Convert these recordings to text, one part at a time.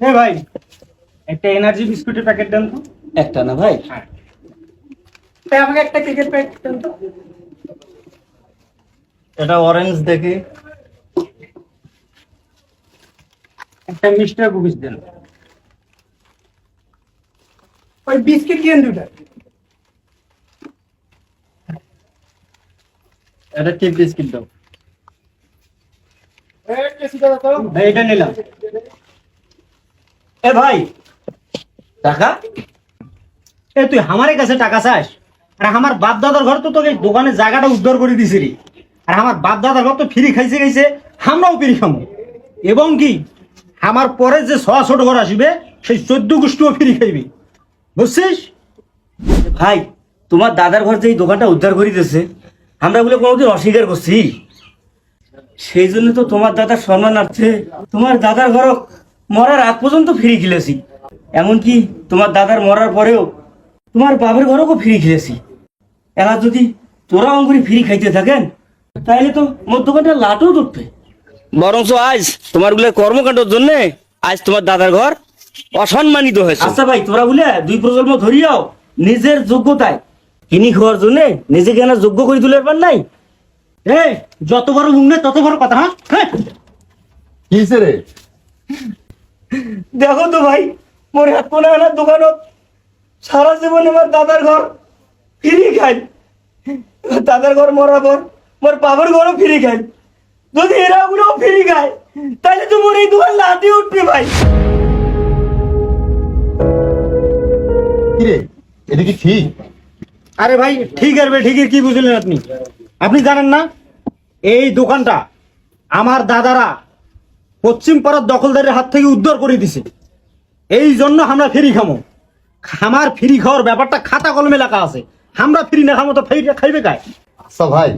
এ ভাই একটা এনার্জি বিস্কুটের প্যাকেট দেন তো। একটা না ভাই? হ্যাঁ। তাই আমাকে একটা কেকের প্যাকেট দেন তো। এটা অরেঞ্জ দেখি। একটা মিস্টার কুকিজ দেন। ওই বিস্কিট কিনেন দুটা এটা কি বিস্কিট দাও? ভাই আমরাও ফ্রি খামো। এবং কি, আমার পরে যে ছ ছোট ঘর আসবে, সেই চোদ্দ গোষ্ঠীও ফ্রি খাইবি। বুঝছিস? ভাই, তোমার দাদার ঘর যে এই দোকানটা উদ্ধার করে আমরা বলে কোনোদিন অস্বীকার করছি। সেই জন্য তো তোমার দাদার সম্মানার্থে তোমার দাদার ঘর মরার আগ পর্যন্ত ফিরে খেলেছি। এমনকি তোমার দাদার মরার পরেও তোমার বাবার ঘরও ফিরে খেলেছি। এরা যদি তোরা অঙ্গুরি ফ্রি খাইতে থাকেন তাহলে তো মোর দোকানটা লাটও উঠবে বরঞ্চ আজ তোমারগুলো কর্মকাণ্ডের জন্য আজ তোমার দাদার ঘর অসম্মানিত হয়েছে। আচ্ছা ভাই তোরা বলে দুই প্রজন্ম ধরিয়াও নিজের যোগ্যতায় কিনি খাওয়ার জন্য নিজেকে যোগ্য করে তুলে পার নাই? এই যত বড় মুখ নেই তত বড় কথা হ্যাঁ? হ্যাঁ? কিসে রে? দেখো তো ভাই মোর হাত কোনা আনার দোকানত সারা জীবন আমার দাদার ঘর ফিরি খাই দাদার ঘর মরার পর মোর বাবার ঘরও ফিরি খাই যদি এরা গুলো ফিরি খায় তাহলে তো মোর এই দোকান লাঠি উঠবে ভাই। কিরে এটা কি ঠিক? আরে ভাই ঠিক আছে ঠিকই কি বুঝলেন আপনি? আপনি জানেন না? এই দোকানটা আমার দাদারা পশ্চিম পাড়ার দখলদারের হাত থেকে উদ্ধার করে দিছে। এই জন্য আমরা ফ্রি খামো। আমার ফ্রি খাওয়ার ব্যাপারটা খাতা কলমে লেখা আছে। আমরা ফ্রি না খামো তো ফ্রি খাইবে কায় আচ্ছা ভাই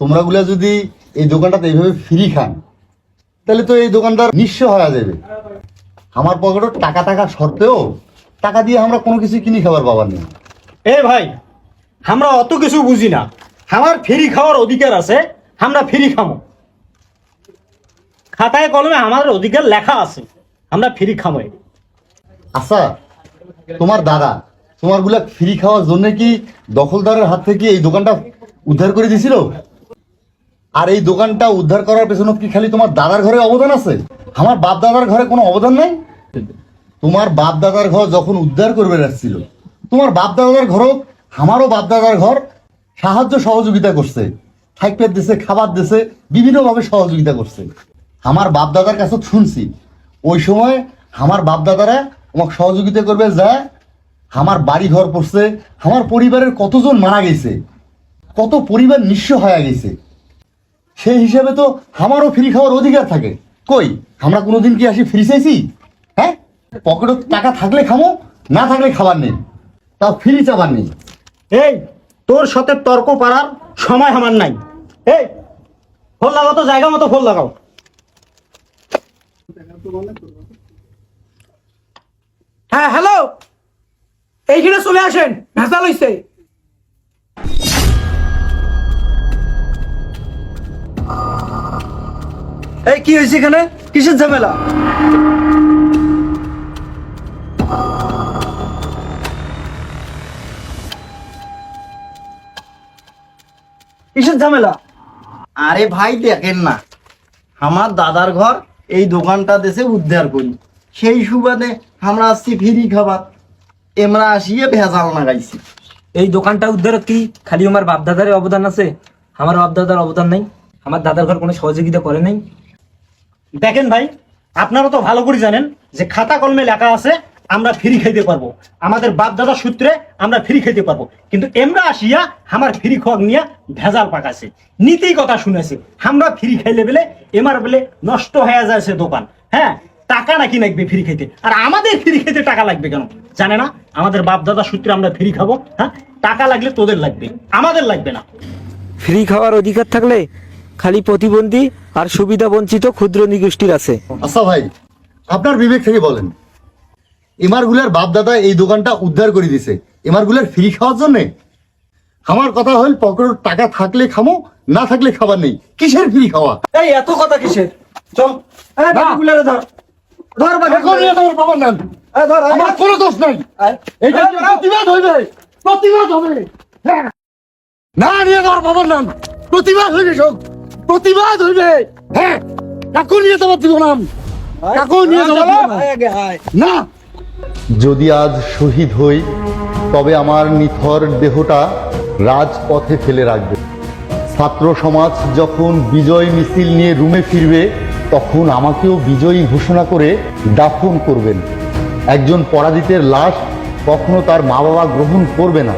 তোমরা গুলা যদি এই দোকানটাতে এইভাবে ফ্রি খান তাহলে তো এই দোকানদার নিঃস্ব হয়ে যাবে। আমার পকেটে টাকা টাকা সত্ত্বেও টাকা দিয়ে আমরা কোনো কিছু কিনি খাবার পাবার নেই। এ ভাই আমরা অত কিছু বুঝি না। আমার ফ্রি খাওয়ার অধিকার আছে আমরা ফ্রি খামো। খাতায় কলমে আমাদের অধিকার লেখা আছে আমরা ফ্রি খামো আচ্ছা তোমার দাদা তোমারগুলা ফ্রি খাওয়ার জন্য কি দখলদারের হাত থেকে এই দোকানটা উদ্ধার করে দিছিল আর এই দোকানটা উদ্ধার করার পেছনে কি খালি তোমার দাদার ঘরে অবদান আছে? আমার বাপ দাদার ঘরে কোনো অবদান নাই? তোমার বাপ দাদার ঘর যখন উদ্ধার করবে আসছিল তোমার বাপ দাদার ঘরও, আমারও বাপ দাদার ঘর সাহায্য সহযোগিতা করছে। থাইপের দিছে, খাবার দেশে বিভিন্নভাবে সহযোগিতা করছে। আমার বাপ দাদার কাছে শুনছি, ওই সময় আমার বাপ দাদারা আমাকে সহযোগিতা করবে যা, আমার বাড়ি ঘর পড়ছে, আমার পরিবারের কতজন মারা গেছে, কত পরিবার নিঃস্ব হয়ে গেছে। সেই হিসাবে তো আমারও ফ্রি খাওয়ার অধিকার থাকে। কই, আমরা কোনোদিন কি আসি ফ্রি চাইছি? হ্যাঁ? পকেটে টাকা থাকলে খামো, না থাকলে খাবার নেই। তাও ফ্রি চাবার নেই। এই তোর সাথে তর্ক পারার সময় আমার নাই। এই, ফোন লাগাও তো, জায়গা মতো ফোন লাগাও। হ্যাঁ হ্যালো, এইখানে চলে আসেন ভেজাল হইছে এই, কি হয়েছে এখানে? কিসের ঝামেলা? কিসের ঝামেলা? আরে ভাই দেখেন না। আমার দাদার ঘর এই দোকানটা দেশে উদ্ধার করি। সেই সুবাদে আমরা আসছি ফ্রি খাবার। এমরা আসিয়ে ভেজাল লাগাইছি এই দোকানটা উদ্ধারত কি? খালি আমার বাপ দাদার অবদান আছে? আমার বাপ দাদার অবদান নাই? আমার দাদার ঘর কোনো সহযোগিতা করে নাই? দেখেন ভাই আপনারা তো ভালো করে জানেন যে খাতা কলমে লেখা আছে আমরা ফ্রি খাইতে পারব। আমাদের বাপ দাদার সূত্রে আমরা ফ্রি খাইতে পারব। কিন্তু এমরা আসিয়া আমার ফ্রি খাওয়া নিয়ে ভেজাল পাকাছে নীতি কথা শুনেছে। আমরা ফ্রি খাইলে বেলে এমার বেলে নষ্ট হয়ে যাচ্ছে দোকান। হ্যাঁ টাকা নাকি লাগবে ফ্রি খাইতে? আর আমাদের ফ্রি খাইতে টাকা লাগবে কেন? জানে না? আমাদের বাপ দাদার সূত্রে আমরা ফ্রি খাব হ্যাঁ? টাকা লাগলে তোদের লাগবে আমাদের লাগবে না। ফ্রি খাওয়ার অধিকার থাকলে খালি প্রতিবন্ধী আর সুবিধা বঞ্চিত ক্ষুদ্র নিগোষ্ঠীর আছে। আচ্ছা ভাই আপনার বিবেক থেকে বলেন। এমারগুলার বাপ দাদা এই দোকানটা উদ্ধার করে দিছে। এমারগুলার ফ্রি খাওয়ার জন্য। আমার কথা হল পকেটে টাকা থাকলে খামো না থাকলে খাবার নেই। কিসের ফ্রি খাওয়া? এই এত কথা কিসের? চল। এই বাবুগুলারে ধর। ধর বাবা এখন বাবার নাম। এই ধর আমার কোনো দোষ নাই। এইটা প্রতিবাদ হইবে। প্রতিবাদ হবে। হ্যাঁ। না নিয়ে তোমার বাবার নাম। প্রতিবাদ হইবে সব প্রতিবাদ হইবে। হ্যাঁ। কাকু নিয়ে তোমার দিব নাম। কাকু নিয়ে তোমার না। যদি আজ শহীদ হই, তবে আমার নিথর দেহটা রাজপথে ফেলে রাখবে। ছাত্র সমাজ যখন বিজয় মিছিল নিয়ে রুমে ফিরবে, তখন আমাকেও বিজয়ী ঘোষণা করে দাফন করবেন। একজন পরাজিতের লাশ কখনো তার মা বাবা গ্রহণ করবে না।